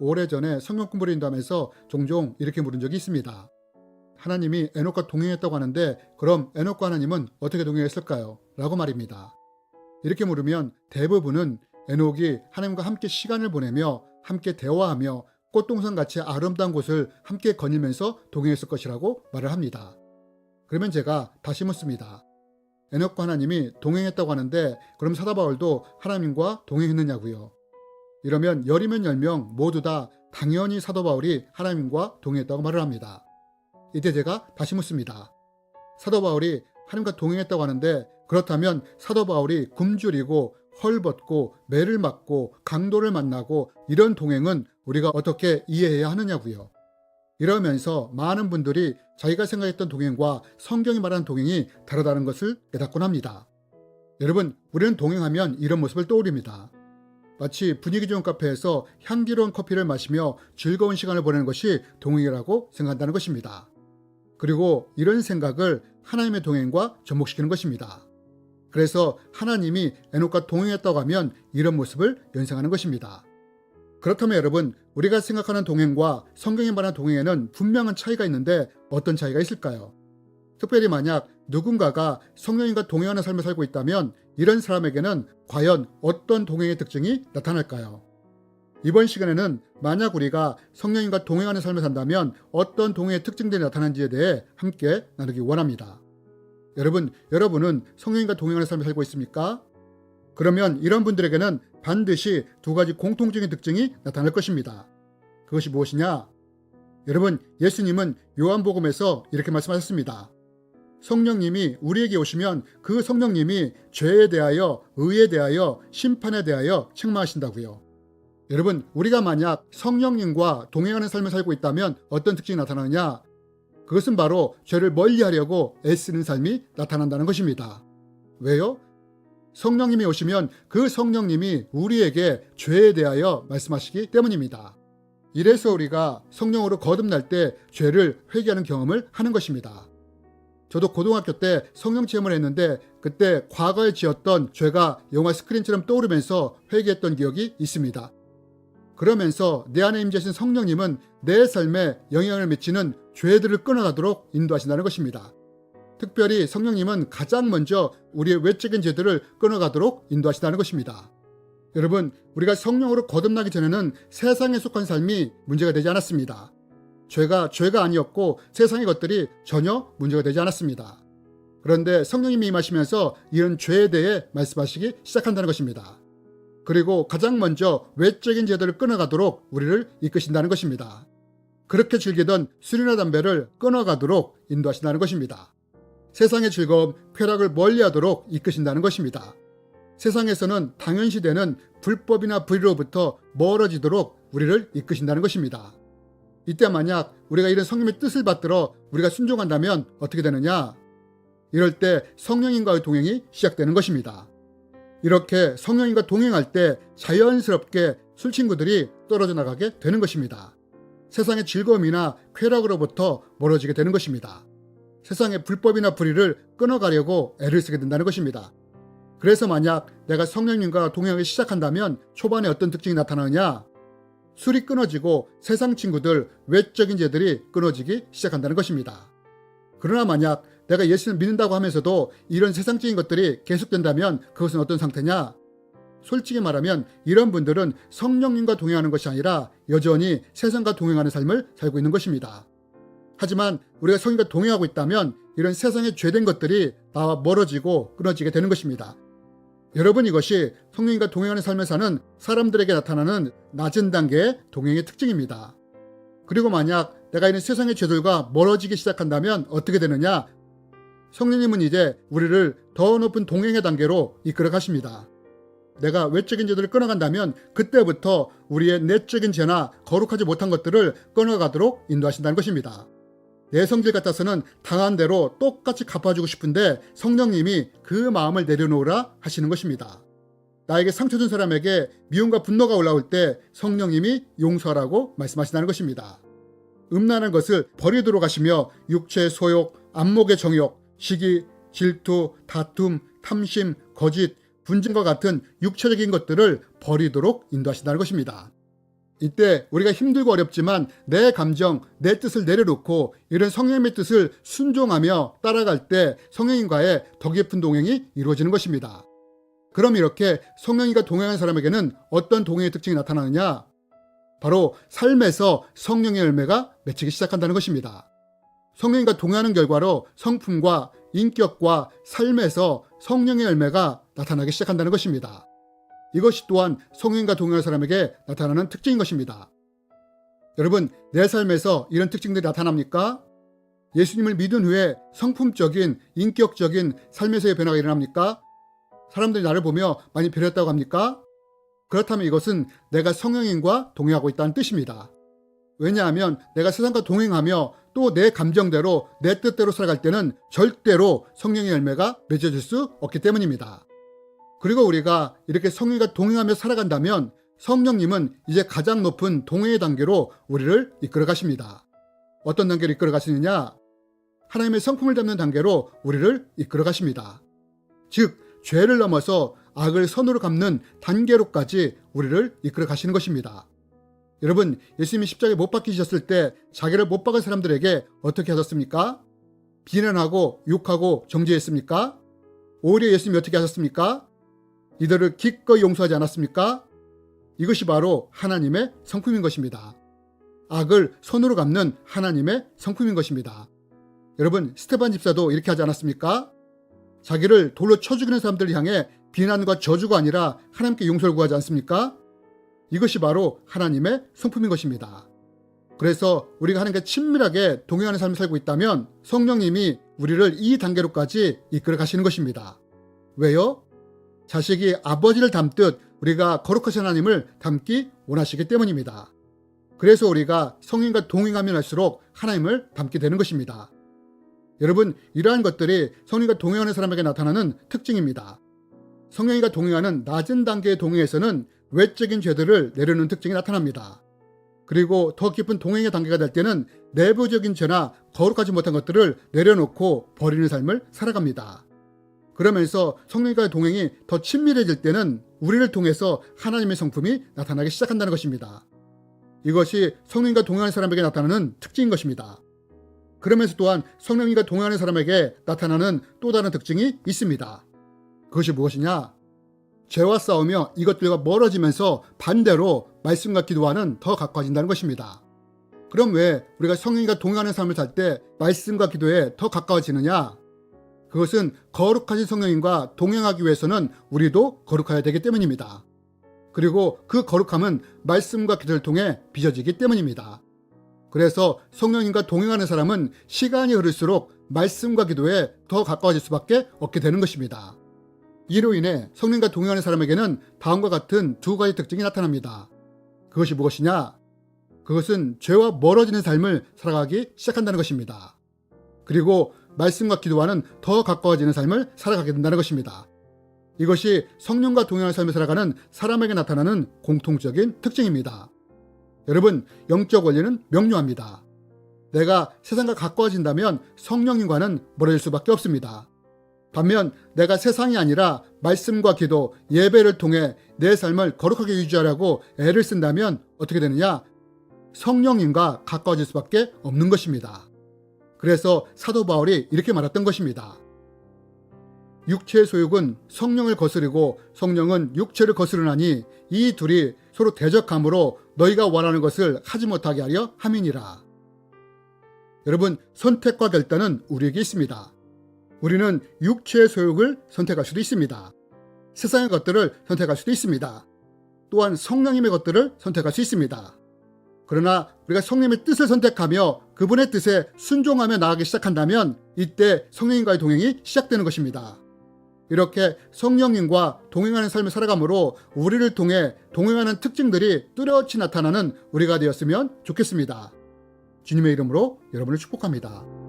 오래전에 성경 공부를 인도하면서 종종 이렇게 물은 적이 있습니다. 하나님이 에녹과 동행했다고 하는데 그럼 에녹과 하나님은 어떻게 동행했을까요? 라고 말입니다. 이렇게 물으면 대부분은 에녹이 하나님과 함께 시간을 보내며 함께 대화하며 꽃동산 같이 아름다운 곳을 함께 거닐면서 동행했을 것이라고 말을 합니다. 그러면 제가 다시 묻습니다. 에녹과 하나님이 동행했다고 하는데 그럼 사도 바울도 하나님과 동행했느냐고요. 이러면 열이면 열명 모두 다 당연히 사도 바울이 하나님과 동행했다고 말을 합니다. 이때 제가 다시 묻습니다. 사도 바울이 하나님과 동행했다고 하는데 그렇다면 사도 바울이 굶주리고 헐벗고 매를 맞고 강도를 만나고 이런 동행은 우리가 어떻게 이해해야 하느냐고요. 이러면서 많은 분들이 자기가 생각했던 동행과 성경이 말하는 동행이 다르다는 것을 깨닫곤 합니다. 여러분, 우리는 동행하면 이런 모습을 떠올립니다. 마치 분위기 좋은 카페에서 향기로운 커피를 마시며 즐거운 시간을 보내는 것이 동행이라고 생각한다는 것입니다. 그리고 이런 생각을 하나님의 동행과 접목시키는 것입니다. 그래서 하나님이 에녹과 동행했다고 하면 이런 모습을 연상하는 것입니다. 그렇다면 여러분, 우리가 생각하는 동행과 성경이 말하는 동행에는 분명한 차이가 있는데 어떤 차이가 있을까요? 특별히 만약 누군가가 성령님과 동행하는 삶을 살고 있다면 이런 사람에게는 과연 어떤 동행의 특징이 나타날까요? 이번 시간에는 만약 우리가 성령님과 동행하는 삶을 산다면 어떤 동행의 특징들이 나타나는지에 대해 함께 나누기 원합니다. 여러분, 여러분은 성령님과 동행하는 삶을 살고 있습니까? 그러면 이런 분들에게는 반드시 두 가지 공통적인 특징이 나타날 것입니다. 그것이 무엇이냐? 여러분, 예수님은 요한복음에서 이렇게 말씀하셨습니다. 성령님이 우리에게 오시면 그 성령님이 죄에 대하여, 의에 대하여, 심판에 대하여 책망하신다고요. 여러분, 우리가 만약 성령님과 동행하는 삶을 살고 있다면 어떤 특징이 나타나느냐? 그것은 바로 죄를 멀리 하려고 애쓰는 삶이 나타난다는 것입니다. 왜요? 성령님이 오시면 그 성령님이 우리에게 죄에 대하여 말씀하시기 때문입니다. 이래서 우리가 성령으로 거듭날 때 죄를 회개하는 경험을 하는 것입니다. 저도 고등학교 때 성령 체험을 했는데 그때 과거에 지었던 죄가 영화 스크린처럼 떠오르면서 회개했던 기억이 있습니다. 그러면서 내 안에 임재하신 성령님은 내 삶에 영향을 미치는 죄들을 끊어가도록 인도하신다는 것입니다. 특별히 성령님은 가장 먼저 우리의 외적인 죄들을 끊어가도록 인도하신다는 것입니다. 여러분, 우리가 성령으로 거듭나기 전에는 세상에 속한 삶이 문제가 되지 않았습니다. 죄가 죄가 아니었고 세상의 것들이 전혀 문제가 되지 않았습니다. 그런데 성령님이 임하시면서 이런 죄에 대해 말씀하시기 시작한다는 것입니다. 그리고 가장 먼저 외적인 죄들을 끊어가도록 우리를 이끄신다는 것입니다. 그렇게 즐기던 술이나 담배를 끊어가도록 인도하신다는 것입니다. 세상의 즐거움, 쾌락을 멀리하도록 이끄신다는 것입니다. 세상에서는 당연시되는 불법이나 불의로부터 멀어지도록 우리를 이끄신다는 것입니다. 이때 만약 우리가 이런 성령의 뜻을 받들어 우리가 순종한다면 어떻게 되느냐? 이럴 때 성령님과의 동행이 시작되는 것입니다. 이렇게 성령님과 동행할 때 자연스럽게 술 친구들이 떨어져 나가게 되는 것입니다. 세상의 즐거움이나 쾌락으로부터 멀어지게 되는 것입니다. 세상의 불법이나 불의를 끊어가려고 애를 쓰게 된다는 것입니다. 그래서 만약 내가 성령님과 동행하기 시작한다면 초반에 어떤 특징이 나타나느냐? 술이 끊어지고 세상 친구들, 외적인 죄들이 끊어지기 시작한다는 것입니다. 그러나 만약 내가 예수를 믿는다고 하면서도 이런 세상적인 것들이 계속된다면 그것은 어떤 상태냐? 솔직히 말하면 이런 분들은 성령님과 동행하는 것이 아니라 여전히 세상과 동행하는 삶을 살고 있는 것입니다. 하지만 우리가 성령과 동행하고 있다면 이런 세상에 죄된 것들이 나와 멀어지고 끊어지게 되는 것입니다. 여러분 이것이 성령님과 동행하는 삶을 사는 사람들에게 나타나는 낮은 단계의 동행의 특징입니다. 그리고 만약 내가 이런 세상의 죄들과 멀어지기 시작한다면 어떻게 되느냐? 성령님은 이제 우리를 더 높은 동행의 단계로 이끌어 가십니다. 내가 외적인 죄들을 끊어간다면 그때부터 우리의 내적인 죄나 거룩하지 못한 것들을 끊어가도록 인도하신다는 것입니다. 내 성질 같아서는 당한 대로 똑같이 갚아주고 싶은데 성령님이 그 마음을 내려놓으라 하시는 것입니다. 나에게 상처 준 사람에게 미움과 분노가 올라올 때 성령님이 용서하라고 말씀하신다는 것입니다. 음란한 것을 버리도록 하시며 육체의 소욕, 안목의 정욕, 시기, 질투, 다툼, 탐심, 거짓, 분진과 같은 육체적인 것들을 버리도록 인도하신다는 것입니다. 이때 우리가 힘들고 어렵지만 내 감정, 내 뜻을 내려놓고 이런 성령님의 뜻을 순종하며 따라갈 때 성령님과의 더 깊은 동행이 이루어지는 것입니다. 그럼 이렇게 성령님과 동행하는 사람에게는 어떤 동행의 특징이 나타나느냐? 바로 삶에서 성령의 열매가 맺히기 시작한다는 것입니다. 성령님과 동행하는 결과로 성품과 인격과 삶에서 성령의 열매가 나타나기 시작한다는 것입니다. 이것이 또한 성령과 동행하는 사람에게 나타나는 특징인 것입니다. 여러분, 내 삶에서 이런 특징들이 나타납니까? 예수님을 믿은 후에 성품적인, 인격적인 삶에서의 변화가 일어납니까? 사람들이 나를 보며 많이 변했다고 합니까? 그렇다면 이것은 내가 성령님과 동행하고 있다는 뜻입니다. 왜냐하면 내가 세상과 동행하며 또 내 감정대로 내 뜻대로 살아갈 때는 절대로 성령의 열매가 맺어질 수 없기 때문입니다. 그리고 우리가 이렇게 성령과 동행하며 살아간다면 성령님은 이제 가장 높은 동행의 단계로 우리를 이끌어 가십니다. 어떤 단계로 이끌어 가시느냐? 하나님의 성품을 담는 단계로 우리를 이끌어 가십니다. 즉, 죄를 넘어서 악을 선으로 갚는 단계로까지 우리를 이끌어 가시는 것입니다. 여러분, 예수님이 십자가에 못 박히셨을 때 자기를 못 박은 사람들에게 어떻게 하셨습니까? 비난하고 욕하고 정죄했습니까? 오히려 예수님이 어떻게 하셨습니까? 이들을 기꺼이 용서하지 않았습니까? 이것이 바로 하나님의 성품인 것입니다. 악을 손으로 갚는 하나님의 성품인 것입니다. 여러분, 스테반 집사도 이렇게 하지 않았습니까? 자기를 돌로 쳐 죽이는 사람들을 향해 비난과 저주가 아니라 하나님께 용서를 구하지 않습니까? 이것이 바로 하나님의 성품인 것입니다. 그래서 우리가 하나님께 친밀하게 동행하는 삶을 살고 있다면 성령님이 우리를 이 단계로까지 이끌어 가시는 것입니다. 왜요? 자식이 아버지를 닮듯 우리가 거룩하신 하나님을 닮기 원하시기 때문입니다. 그래서 우리가 성령과 동행하면 할수록 하나님을 닮게 되는 것입니다. 여러분, 이러한 것들이 성령과 동행하는 사람에게 나타나는 특징입니다. 성령과 동행하는 낮은 단계의 동행에서는 외적인 죄들을 내려놓는 특징이 나타납니다. 그리고 더 깊은 동행의 단계가 될 때는 내부적인 죄나 거룩하지 못한 것들을 내려놓고 버리는 삶을 살아갑니다. 그러면서 성령과의 동행이 더 친밀해질 때는 우리를 통해서 하나님의 성품이 나타나기 시작한다는 것입니다. 이것이 성령과 동행하는 사람에게 나타나는 특징인 것입니다. 그러면서 또한 성령님과 동행하는 사람에게 나타나는 또 다른 특징이 있습니다. 그것이 무엇이냐? 죄와 싸우며 이것들과 멀어지면서 반대로 말씀과 기도와는 더 가까워진다는 것입니다. 그럼 왜 우리가 성령과 동행하는 삶을 살 때 말씀과 기도에 더 가까워지느냐? 그것은 거룩하신 성령님과 동행하기 위해서는 우리도 거룩해야 되기 때문입니다. 그리고 그 거룩함은 말씀과 기도를 통해 빚어지기 때문입니다. 그래서 성령님과 동행하는 사람은 시간이 흐를수록 말씀과 기도에 더 가까워질 수밖에 없게 되는 것입니다. 이로 인해 성령과 동행하는 사람에게는 다음과 같은 두 가지 특징이 나타납니다. 그것이 무엇이냐? 그것은 죄와 멀어지는 삶을 살아가기 시작한다는 것입니다. 그리고 말씀과 기도와는 더 가까워지는 삶을 살아가게 된다는 것입니다. 이것이 성령과 동행하는 삶을 살아가는 사람에게 나타나는 공통적인 특징입니다. 여러분, 영적 원리는 명료합니다. 내가 세상과 가까워진다면 성령님과는 멀어질 수밖에 없습니다. 반면 내가 세상이 아니라 말씀과 기도, 예배를 통해 내 삶을 거룩하게 유지하려고 애를 쓴다면 어떻게 되느냐? 성령님과 가까워질 수밖에 없는 것입니다. 그래서 사도 바울이 이렇게 말했던 것입니다. 육체의 소욕은 성령을 거스르고 성령은 육체를 거스르나니 이 둘이 서로 대적함으로 너희가 원하는 것을 하지 못하게 하려 함이니라. 여러분, 선택과 결단은 우리에게 있습니다. 우리는 육체의 소욕을 선택할 수도 있습니다. 세상의 것들을 선택할 수도 있습니다. 또한 성령님의 것들을 선택할 수 있습니다. 그러나 우리가 성령님의 뜻을 선택하며 그분의 뜻에 순종하며 나가기 시작한다면 이때 성령님과의 동행이 시작되는 것입니다. 이렇게 성령님과 동행하는 삶을 살아감으로 우리를 통해 동행하는 특징들이 뚜렷이 나타나는 우리가 되었으면 좋겠습니다. 주님의 이름으로 여러분을 축복합니다.